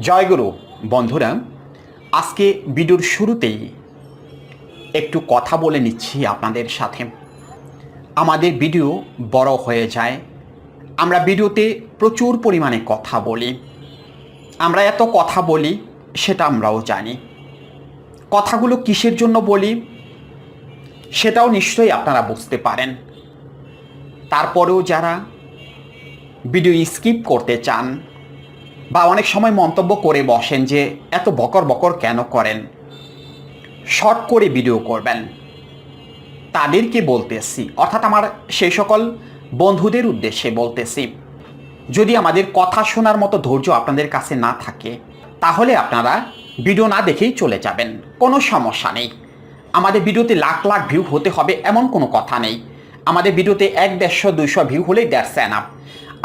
জয়গুরু, বন্ধুরা, আজকে ভিডিওর শুরুতেই একটু কথা বলে নিচ্ছি আপনাদের সাথে। আমাদের ভিডিও বড় হয়ে যায়। আমরা ভিডিওতে প্রচুর পরিমাণে কথা বলি। আমরা এত কথা বলি, সেটা আমরাও জানি। কথাগুলো কিসের জন্য বলি, সেটাও নিশ্চয়ই আপনারা বুঝতে পারেন। তারপরেও যারা ভিডিও স্কিপ করতে চান বা অনেক সময় মন্তব্য করে বসেন যে, এত বকর বকর কেন করেন? শর্ট করে ভিডিও করবেন। তাদেরকে বলতেছি, অর্থাৎ আমার সেই সকল বন্ধুদের উদ্দেশ্যে বলতেছি, যদি আমাদের কথা শোনার মতো ধৈর্য আপনাদের কাছে না থাকে, তাহলে আপনারা ভিডিও না দেখেই চলে যাবেন। কোনো সমস্যা নেই। আমাদের ভিডিওতে লাখ লাখ ভিউ হতে হবে এমন কোনো কথা নেই। আমাদের ভিডিওতে এক দেড়শো, দুইশো ভিউ হলেই দ্যাটস অ্যানাপ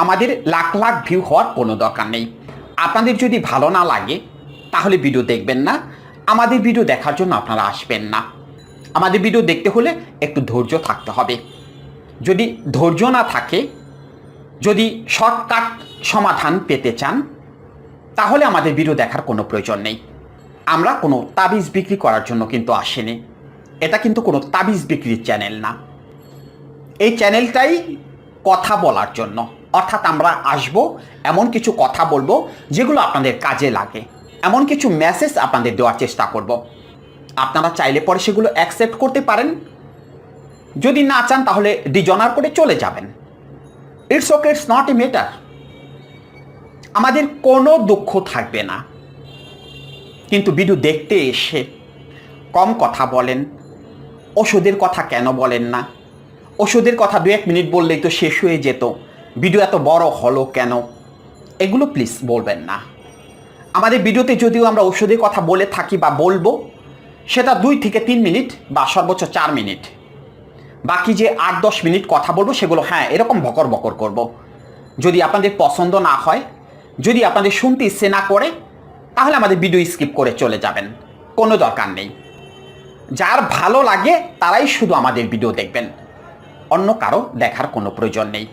আমাদের লাখ লাখ ভিউ হওয়ার কোনো দরকার নেই। আপনাদের যদি ভালো না লাগে, তাহলে ভিডিও দেখবেন না। আমাদের ভিডিও দেখার জন্য আপনারা আসবেন না। আমাদের ভিডিও দেখতে হলে একটু ধৈর্য থাকতে হবে। যদি ধৈর্য না থাকে, যদি শর্টকাট সমাধান পেতে চান, তাহলে আমাদের ভিডিও দেখার কোনো প্রয়োজন নেই। আমরা কোনো তাবিজ বিক্রি করার জন্য কিন্তু আসেনি। এটা কিন্তু কোনো তাবিজ বিক্রির চ্যানেল না। এই চ্যানেলটাই কথা বলার জন্য। অর্থাৎ আমরা আসব, এমন কিছু কথা বলব, যেগুলো আপনাদের কাজে লাগে। এমন কিছু মেসেজ আপনাদের দেওয়ার চেষ্টা করব। আপনারা চাইলে পরে সেগুলো অ্যাকসেপ্ট করতে পারেন। যদি না চান, তাহলে ডিজনার করে চলে যাবেন। It's okay it's not a matter আমাদের কোনো দুঃখ থাকবে না। কিন্তু ভিডিও দেখতে এসে কম কথা বলেন। ওষুধের কথা কেন বলেন না? ওষুধের কথা দু এক মিনিট বললেই তো শেষ হয়ে যেত। ভিডিও এত বড় হলো কেন? এগুলো প্লিজ বলবেন না। আমাদের ভিডিওতে যদিও আমরা ঔষধের কথা বলে থাকি বা বলব, সেটা দুই থেকে তিন মিনিট বা সর্বোচ্চ চার মিনিট। বাকি যে আট দশ মিনিট কথা বলব, সেগুলো হ্যাঁ এরকম বকর বকর করব। যদি আপনাদের পছন্দ না হয়, যদি আপনাদের শুনতে ইচ্ছে না করে, তাহলে আমাদের ভিডিও স্কিপ করে চলে যাবেন। কোনো দরকার নেই। যার ভালো লাগে, তারাই শুধু আমাদের ভিডিও দেখবেন। অন্য কারও দেখার কোনো প্রয়োজন নেই।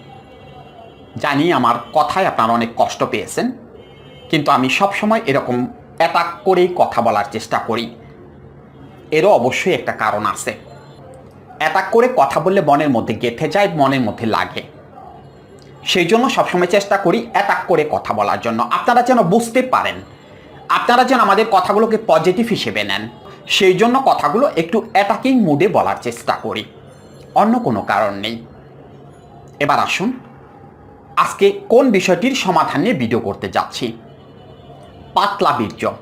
জানি আমার কথায় আপনারা অনেক কষ্ট পেয়েছেন, কিন্তু আমি সবসময় এরকম অ্যাটাক করেই কথা বলার চেষ্টা করি। এরও অবশ্যই একটা কারণ আছে। অ্যাটাক করে কথা বললে মনের মধ্যে গেঁথে যায়, মনের মধ্যে লাগে। সেই জন্য সবসময় চেষ্টা করি অ্যাটাক করে কথা বলার জন্য। আপনারা যেন বুঝতে পারেন, আপনারা যেন আমাদের কথাগুলোকে পজিটিভ হিসেবে নেন। সেই জন্য কথাগুলো একটু অ্যাটাকিং মুডে বলার চেষ্টা করি। অন্য কোনো কারণ নেই। এবার আসুন আজকে কোন বিষয়টির সমাধান নিয়ে ভিডিও করতে যাচ্ছি? পাতলা বীর্য।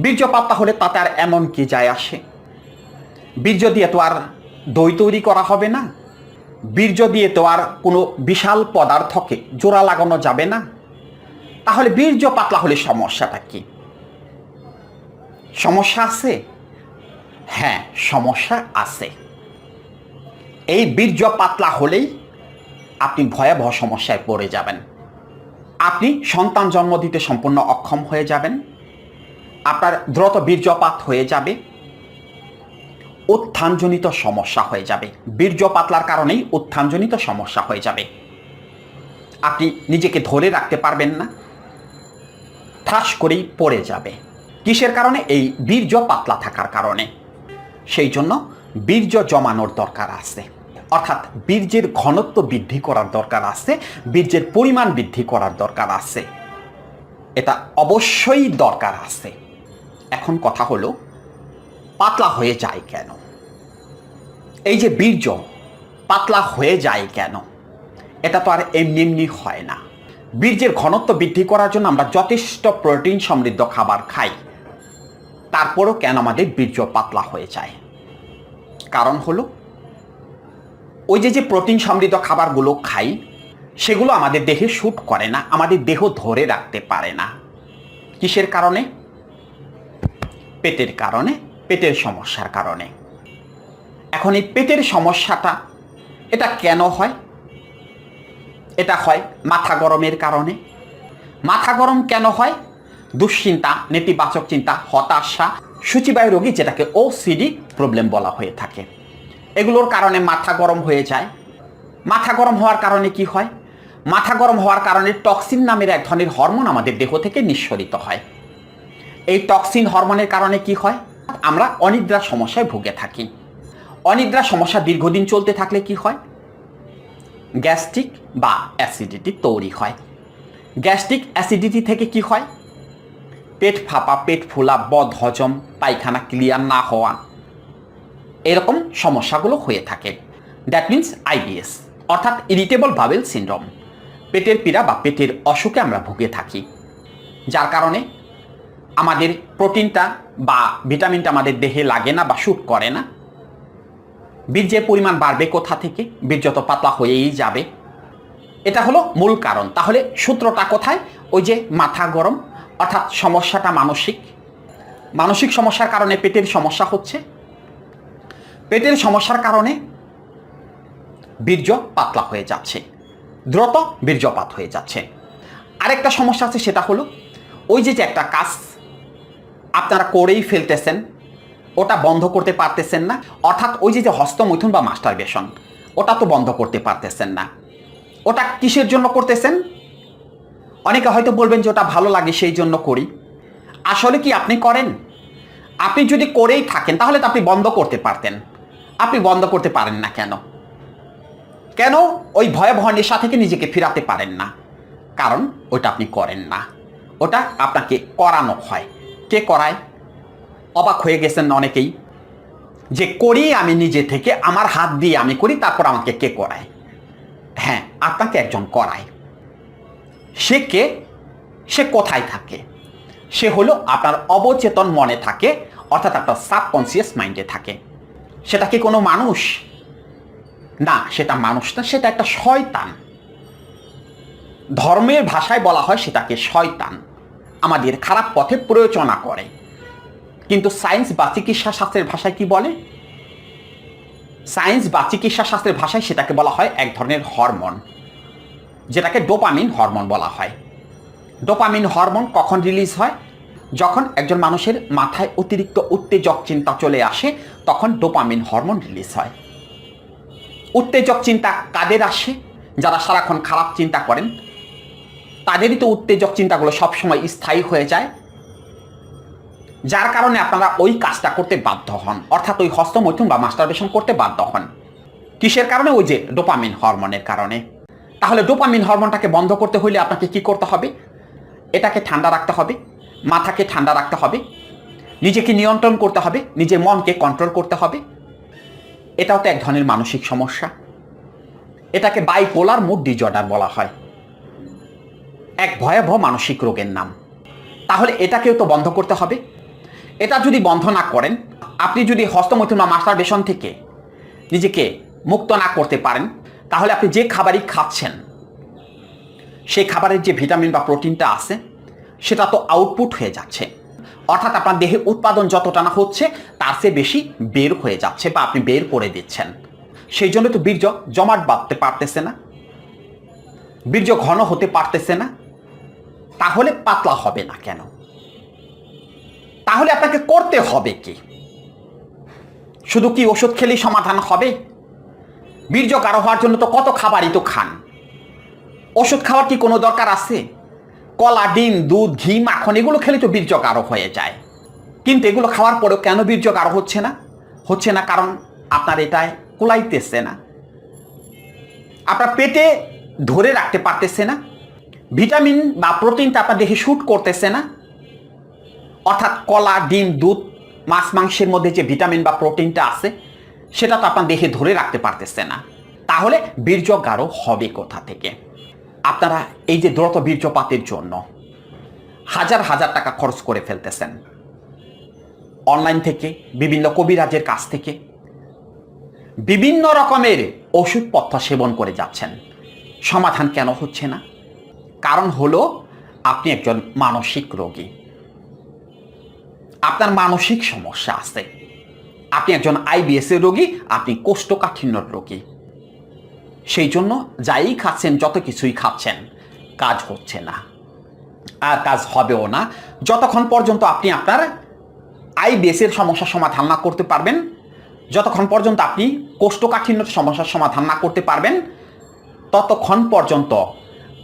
বীর্য পাতলা হলে তাতে আর এমন কি যায় আসে? বীর্য দিয়ে তো আর দই তৈরি করা হবে না। বীর্য দিয়ে তো আর কোনো বিশাল পদার্থকে জোড়া লাগানো যাবে না। তাহলে বীর্য পাতলা হলে সমস্যাটা কি? সমস্যা আছে? হ্যাঁ সমস্যা আছে। এই বীর্য পাতলা হলেই আপনি ভয়াবহ সমস্যায় পড়ে যাবেন। আপনি সন্তান জন্ম দিতে সম্পূর্ণ অক্ষম হয়ে যাবেন। আপনার দ্রুত বীর্যপাত হয়ে যাবে। উত্থানজনিত সমস্যা হয়ে যাবে। বীর্য পাতলার কারণেই উত্থানজনিত সমস্যা হয়ে যাবে। আপনি নিজেকে ধরে রাখতে পারবেন না। ঠাস করেই পড়ে যাবে। কিসের কারণে? এই বীর্য পাতলা থাকার কারণে। সেই জন্য বীর্য জমানোর দরকার আছে। অর্থাৎ বীর্যের ঘনত্ব বৃদ্ধি করার দরকার আছে, বীর্যের পরিমাণ বৃদ্ধি করার দরকার আছে। এটা অবশ্যই দরকার আছে। এখন কথা হলো, পাতলা হয়ে যায় কেন? এই যে বীর্য, পাতলা হয়ে যায় কেন? এটা তো আর এমনি এমনি হয় না। বীর্যের ঘনত্ব বৃদ্ধি করার জন্য আমরা যথেষ্ট প্রোটিন সমৃদ্ধ খাবার খাই। তারপরও কেন আমাদের বীর্য পাতলা হয়ে যায়? কারণ হলো ওই যে যে প্রোটিন সমৃদ্ধ খাবারগুলো খাই, সেগুলো আমাদের দেহে শ্যুট করে না, আমাদের দেহ ধরে রাখতে পারে না। কিসের কারণে? পেটের কারণে, পেটের সমস্যার কারণে। এখন এই পেটের সমস্যাটা, এটা কেন হয়? এটা হয় মাথা গরমের কারণে। মাথা গরম কেন হয়? দুশ্চিন্তা, নেতিবাচক চিন্তা, হতাশা, সূচিবায়ু রোগী যেটাকে ওসিডি প্রবলেম বলা হয়ে থাকে। এগুলোর কারণে মাথা গরম হয়ে যায়। মাথা গরম হওয়ার কারণে কি হয়? মাথা গরম হওয়ার কারণে টক্সিন নামের এক ধরনের হরমোন আমাদের দেহ থেকে নিঃসরিত হয়। এই টক্সিন হরমোনের কারণে কি হয়? আমরা অনিদ্রা সমস্যায় ভুগে থাকি। অনিদ্রা সমস্যা দীর্ঘদিন চলতে থাকলে কি হয়? গ্যাস্ট্রিক বা অ্যাসিডিটি তৈরি হয়। গ্যাস্ট্রিক অ্যাসিডিটি থেকে কি হয়? পেট ফাঁপা, পেট ফোলা বদ হজম পায়খানা ক্লিয়ার না হওয়া এরকম সমস্যাগুলো হয়ে থাকে। দ্যাট মিন্স আইবিএস অর্থাৎ ইরিটেবল বাবেল সিন্ড্রোম পেটের পীড়া বা পেটের অসুখে আমরা ভুগে থাকি। যার কারণে আমাদের প্রোটিনটা বা ভিটামিনটা আমাদের দেহে লাগে না বা শ্যুট করে না। বীর্যের পরিমাণ বাড়বে কোথা থেকে? বীর্য তো পাতলা হয়েই যাবে। এটা হলো মূল কারণ। তাহলে সূত্রটা কোথায়? ওই যে মাথা গরম, অর্থাৎ সমস্যাটা মানসিক। মানসিক সমস্যার কারণে পেটের সমস্যা হচ্ছে। পেটের সমস্যার কারণে বীর্য পাতলা হয়ে যাচ্ছে। দ্রুত বীর্যপাত হয়ে যাচ্ছে। আরেকটা সমস্যা আছে, সেটা হলো ওই যে যে একটা কাজ আপনারা করেই ফেলতেছেন, ওটা বন্ধ করতে পারতেছেন না, অর্থাৎ ওই যে যে হস্তমৈথুন বা মাস্টারবেশন, ওটা তো বন্ধ করতে পারতেছেন না। ওটা কিসের জন্য করতেছেন? অনেকে হয়তো বলবেন যে ওটা ভালো লাগে, সেই জন্য করি। আসলে কি আপনি করেন? আপনি যদি করেই থাকেন, তাহলে তো আপনি বন্ধ করতে পারতেন। আপনি বন্ধ করতে পারেন না কেন? কেন? ওই ভয়াবহ নেশা থেকে নিজেকে ফিরাতে পারেন না। কারণ ওটা আপনি করেন না। ওটা আপনাকে করানো হয়। কে করায়? অবাক হয়ে গেছেন অনেকেই। যে করি আমি নিজে থেকে, আমার হাত দিয়ে আমি করি, তারপর আমাকে কে করায়? হ্যাঁ আপনাকে একজন করায়। সে কে? সে কোথায় থাকে? সে হলো আপনার অবচেতন মনে থাকে, অর্থাৎ আপনার সাবকনসিয়াস মাইন্ডে থাকে। সেটা কি কোনো মানুষ? না, সেটা মানুষ না, সেটা একটা শয়তান। ধর্মের ভাষায় বলা হয় সেটাকে শয়তান। আমাদের খারাপ পথে প্রয়োজনা করে। কিন্তু সায়েন্স বা চিকিৎসা শাস্ত্রের ভাষায় কি বলে? সায়েন্স বা চিকিৎসা শাস্ত্রের ভাষায় সেটাকে বলা হয় এক ধরনের হরমোন। যেটাকে ডোপামিন হরমোন বলা হয়। ডোপামিন হরমোন কখন রিলিজ হয়? যখন একজন মানুষের মাথায় অতিরিক্ত উত্তেজক চিন্তা চলে আসে তখন ডোপামিন হরমোন রিলিজ হয়। উত্তেজক চিন্তা কাদের আসে? যারা সারাক্ষণ খারাপ চিন্তা করেন, তাদেরই তো উত্তেজক চিন্তাগুলো সবসময় স্থায়ী হয়ে যায়। যার কারণে আপনারা ওই কাজটা করতে বাধ্য হন, অর্থাৎ ওই হস্তমৈথুন বা মাস্টারবেশন করতে বাধ্য হন। কিসের কারণে? ওই যে ডোপামিন হরমোনের কারণে। তাহলে ডোপামিন হরমোনটাকে বন্ধ করতে হলে আপনাকে কি করতে হবে? এটাকে ঠান্ডা রাখতে হবে, মাথাকে ঠান্ডা রাখতে হবে নিজেকে নিয়ন্ত্রণ করতে হবে, নিজের মনকে কন্ট্রোল করতে হবে। এটাও তো এক ধরনের মানসিক সমস্যা। এটাকে বাইপোলার মুড ডিজর্ডার বলা হয়। এক ভয়াবহ মানসিক রোগের নাম। তাহলে এটাকেও তো বন্ধ করতে হবে। এটা যদি বন্ধ না করেন, আপনি যদি হস্তমৈথুন বা মাস্টারবেশন থেকে নিজেকে মুক্ত না করতে পারেন, তাহলে আপনি যে খাবারই খাচ্ছেন, সেই খাবারের যে ভিটামিন বা প্রোটিনটা আছে, সেটা তো আউটপুট হয়ে যাচ্ছে। অর্থাৎ আপনার দেহে উৎপাদন যতটা না হচ্ছে, তার চেয়ে বেশি বের হয়ে যাচ্ছে বা আপনি বের করে দিচ্ছেন। সেই জন্য তো বীর্য জমাট বাঁধতে পারতেছে না। বীর্য ঘন হতে পারতেছে না। তাহলে পাতলা হবে না কেন? তাহলে আপনাকে করতে হবে কি? শুধু কি ওষুধ খেলেই সমাধান হবে? বীর্য গাঢ় হওয়ার জন্য তো কত খাবারই তো খান। ওষুধ খাওয়ার কি কোনো দরকার আছে? কলা, ডিম, দুধ, ঘি, মাখন, এগুলো খেলে তো বীর্য গাঢ় হয়ে যায়। কিন্তু এগুলো খাওয়ার পরেও কেন বীর্য গাঢ় হচ্ছে না? হচ্ছে না কারণ আপনার এটায় কুলাইতেছে না। আপনার পেটে ধরে রাখতে পারতেছে না। ভিটামিন বা প্রোটিনটা আপনার দেহে শ্যুট করতেছে না। অর্থাৎ কলা, ডিম, দুধ, মাছ, মাংসের মধ্যে যে ভিটামিন বা প্রোটিনটা আছে, সেটা তো আপনার দেহে ধরে রাখতে পারতেছে না। তাহলে বীর্য গাঢ় হবে কোথা থেকে? আপনারা এই যে দ্রুত বীর্যপাতের জন্য হাজার হাজার টাকা খরচ করে ফেলতেছেন। অনলাইন থেকে, বিভিন্ন কবিরাজের কাছ থেকে বিভিন্ন রকমের ওষুধপত্র সেবন করে যাচ্ছেন। সমাধান কেন হচ্ছে না? কারণ হলো আপনি একজন মানসিক রোগী। আপনার মানসিক সমস্যা আছে। আপনি একজন আইবিএস এর রোগী, আপনি কোষ্ঠকাঠিন্যর রোগী। সেই জন্য যাই খাচ্ছেন, যত কিছুই খাচ্ছেন, কাজ হচ্ছে না। আর কাজ হবেও না। যতক্ষণ পর্যন্ত আপনি আপনার আইবিএস এর সমস্যার সমাধান না করতে পারবেন, যতক্ষণ পর্যন্ত আপনি কোষ্ঠকাঠিন্যর সমস্যার সমাধান না করতে পারবেন, ততক্ষণ পর্যন্ত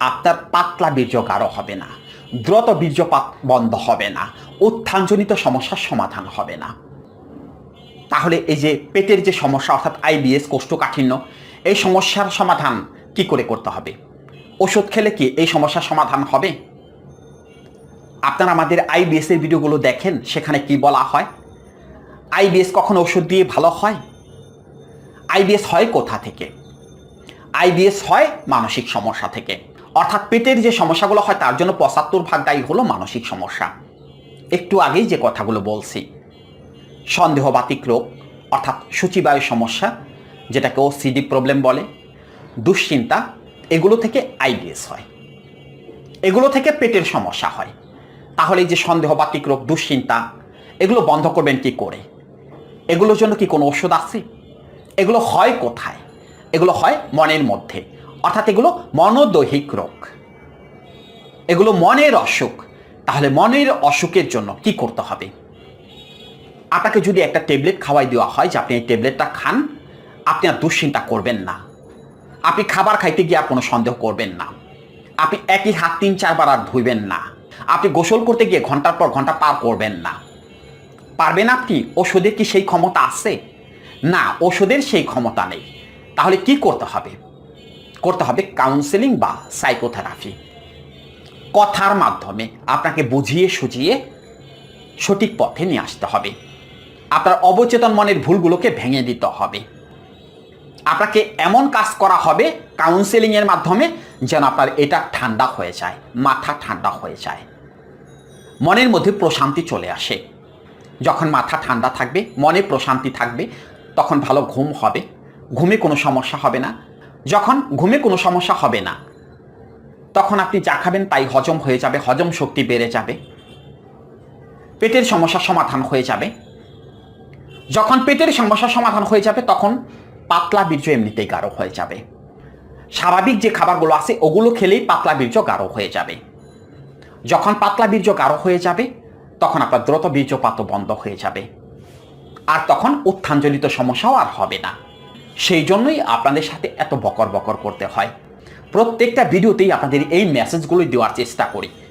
আপনার পাতলা বীর্য গাঢ় হবে না, দ্রুত বীর্যপাত বন্ধ হবে না, উত্থানজনিত সমস্যার সমাধান হবে না। তাহলে এই যে পেটের যে সমস্যা, অর্থাৎ আইবিএস, কোষ্ঠকাঠিন্য এই সমস্যার সমাধান কি করে করতে হবে? ওষুধ খেলে কি এই সমস্যার সমাধান হবে? আপনারা আমাদের আইবিএস এর ভিডিওগুলো দেখেন, সেখানে কি বলা হয়? আইবিএস কখন ওষুধ দিয়ে ভালো হয়? আইবিএস হয় কোথা থেকে? আইবিএস হয় মানসিক সমস্যা থেকে। অর্থাৎ পেটের যে সমস্যাগুলো হয়, তার জন্য পঁচাত্তর ভাগ দায়ী হলো মানসিক সমস্যা। একটু আগেই যে কথাগুলো বলছি, সন্দেহবাতিক রোগ, অর্থাৎ সূচিবায়ু সমস্যা যেটাকে ও সিডি প্রবলেম বলে, দুশ্চিন্তা, এগুলো থেকে আইবিএস হয়। এগুলো থেকে পেটের সমস্যা হয়। তাহলে যে সন্দেহবাতিক রোগ, দুশ্চিন্তা, এগুলো বন্ধ করবেন কি করে? এগুলোর জন্য কি কোনো ওষুধ আছে? এগুলো হয় কোথায়? এগুলো হয় মনের মধ্যে। অর্থাৎ এগুলো মনোদৈহিক রোগ। এগুলো মনের অসুখ। তাহলে মনের অসুখের জন্য কি করতে হবে? আপনাকে যদি একটা ট্যাবলেট খাওয়াই দেওয়া হয়, যে আপনি এই ট্যাবলেটটা খান আপনি আর দুশ্চিন্তা করবেন না। আপনি খাবার খাইতে গিয়ে আর কোনো সন্দেহ করবেন না। আপনি একই হাত তিন, চারবার আর ধুইবেন না। আপনি গোসল করতে গিয়ে ঘণ্টার পর ঘণ্টা পার করবেন না। পারবেন আপনি ওষুধের কি সেই ক্ষমতা আছে? না, ওষুধের সেই ক্ষমতা নেই। তাহলে কি করতে হবে? করতে হবে কাউন্সেলিং বা সাইকোথেরাপি কথার মাধ্যমে আপনাকে বুঝিয়ে সুঝিয়ে সঠিক পথে নিয়ে আসতে হবে। আপনার অবচেতন মনের ভুলগুলোকে ভেঙে দিতে হবে। আপনাকে এমন কাজ করা হবে কাউন্সেলিং এর মাধ্যমে যেন আপনার এটা ঠান্ডা হয়ে যায়, মাথা ঠান্ডা হয়ে যায়। মনের মধ্যে প্রশান্তি চলে আসে। যখন মাথা ঠান্ডা থাকবে, মনে প্রশান্তি থাকবে, তখন ভালো ঘুম হবে। ঘুমে কোনো সমস্যা হবে না। যখন ঘুমে কোনো সমস্যা হবে না, তখন আপনি যা খাবেন তাই হজম হয়ে যাবে, হজম শক্তি বেড়ে যাবে। পেটের সমস্যা সমাধান হয়ে যাবে। যখন পেটের সমস্যার সমাধান হয়ে যাবে, তখন পাতলা বীর্য এমনিতেই গাঢ় হয়ে যাবে। স্বাভাবিক যে খাবারগুলো আছে, ওগুলো খেলেই পাতলা বীর্য গাঢ় হয়ে যাবে। যখন পাতলা বীর্য গাঢ় হয়ে যাবে, তখন আপনার দ্রুত বীর্যপাত বন্ধ হয়ে যাবে। আর তখন উত্থানজনিত সমস্যাও আর হবে না। সেই জন্যই আপনাদের সাথে এত বকর বকর করতে হয়। প্রত্যেকটা ভিডিওতেই আপনাদের এই মেসেজগুলোই দেওয়ার চেষ্টা করি।